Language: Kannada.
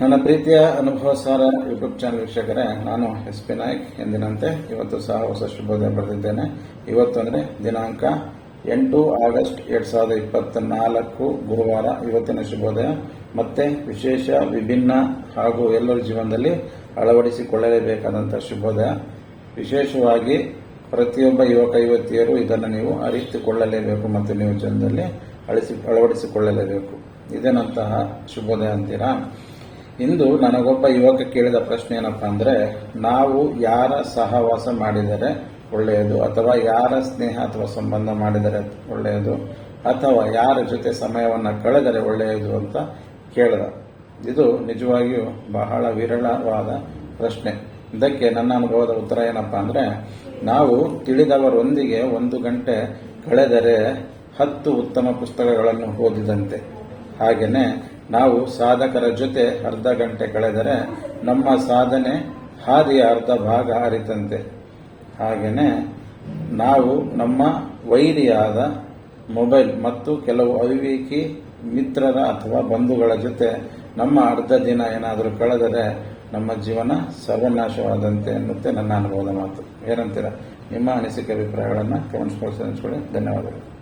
ನನ್ನ ಪ್ರೀತಿಯ ಅನುಭವ ಸಾರ ಯೂಟ್ಯೂಬ್ ಚಾನಲ್ ವೀಕ್ಷಕರೇ, ನಾನು ಎಸ್ ಪಿ ನಾಯ್ಕ್. ಎಂದಿನಂತೆ ಇವತ್ತು ಸಹ ಹೊಸ ಶುಭೋದಯ ಬರೆದಿದ್ದೇನೆ ಇವತ್ತು ಅಂದರೆ ದಿನಾಂಕ ಎಂಟು ಆಗಸ್ಟ್ ಎರಡ್ ಸಾವಿರದ ಇಪ್ಪತ್ತ ನಾಲ್ಕು ಗುರುವಾರ ಇವತ್ತಿನ ಶುಭೋದಯ. ಮತ್ತೆ ವಿಶೇಷ, ವಿಭಿನ್ನ ಹಾಗೂ ಎಲ್ಲರ ಜೀವನದಲ್ಲಿ ಅಳವಡಿಸಿಕೊಳ್ಳಲೇಬೇಕಾದಂಥ ಶುಭೋದಯ. ವಿಶೇಷವಾಗಿ ಪ್ರತಿಯೊಬ್ಬ ಯುವಕ, ಯುವತಿಯರು ಇದನ್ನು ನೀವು ಅರಿತುಕೊಳ್ಳಲೇಬೇಕು ಮತ್ತು ನೀವು ಜೀವನದಲ್ಲಿ ಅಳಿಸಿ, ಅಳವಡಿಸಿಕೊಳ್ಳಲೇಬೇಕು. ಇದೇನಂತಹ ಶುಭೋದಯ ಅಂತೀರಾ? ಇಂದು ನನಗೊಬ್ಬ ಯುವಕ ಕೇಳಿದ ಪ್ರಶ್ನೆ ಏನಪ್ಪ ಅಂದ್ರೆ, ನಾವು ಯಾರ ಸಹವಾಸ ಮಾಡಿದರೆ ಒಳ್ಳೆಯದು, ಅಥವಾ ಯಾರ ಸ್ನೇಹ ಅಥವಾ ಸಂಬಂಧ ಮಾಡಿದರೆ ಒಳ್ಳೆಯದು, ಅಥವಾ ಯಾರ ಜೊತೆ ಸಮಯವನ್ನು ಕಳೆದರೆ ಒಳ್ಳೆಯದು ಅಂತ ಕೇಳಿದ. ಇದು ನಿಜವಾಗಿಯೂ ಬಹಳ ವಿರಳವಾದ ಪ್ರಶ್ನೆ. ಇದಕ್ಕೆ ನನ್ನ ಅನುಭವದ ಉತ್ತರ ಏನಪ್ಪ ಅಂದ್ರೆ, ನಾವು ತಿಳಿದವರೊಂದಿಗೆ ಒಂದು ಗಂಟೆ ಕಳೆದರೆ ಹತ್ತು ಉತ್ತಮ ಪುಸ್ತಕಗಳನ್ನು ಓದಿದಂತೆ. ಹಾಗೆಯೇ ನಾವು ಸಾಧಕರ ಜೊತೆ ಅರ್ಧ ಗಂಟೆ ಕಳೆದರೆ ನಮ್ಮ ಸಾಧನೆ ಹಾದಿಯ ಅರ್ಧ ಭಾಗ ಅರಿತಂತೆ ಹಾಗೆಯೇ ನಾವು ನಮ್ಮ ವೈರಿಯಾದ ಮೊಬೈಲ್ ಮತ್ತು ಕೆಲವು ಅವಿವೇಕಿ ಮಿತ್ರರ ಅಥವಾ ಬಂಧುಗಳ ಜೊತೆ ನಮ್ಮ ಅರ್ಧ ದಿನ ಏನಾದರೂ ಕಳೆದರೆ ನಮ್ಮ ಜೀವನ ಸರ್ವನಾಶವಾದಂತೆ ಎನ್ನುತ್ತೆ ನನ್ನ ಅನುಭವದ ಮಾತು. ಏನಂತೀರ? ನಿಮ್ಮ ಅನಿಸಿಕೆ, ಅಭಿಪ್ರಾಯಗಳನ್ನು ಕಮೆಂಟ್ಸ್ ಬಾಕ್ಸ್ ಧನ್ಯವಾದಗಳು.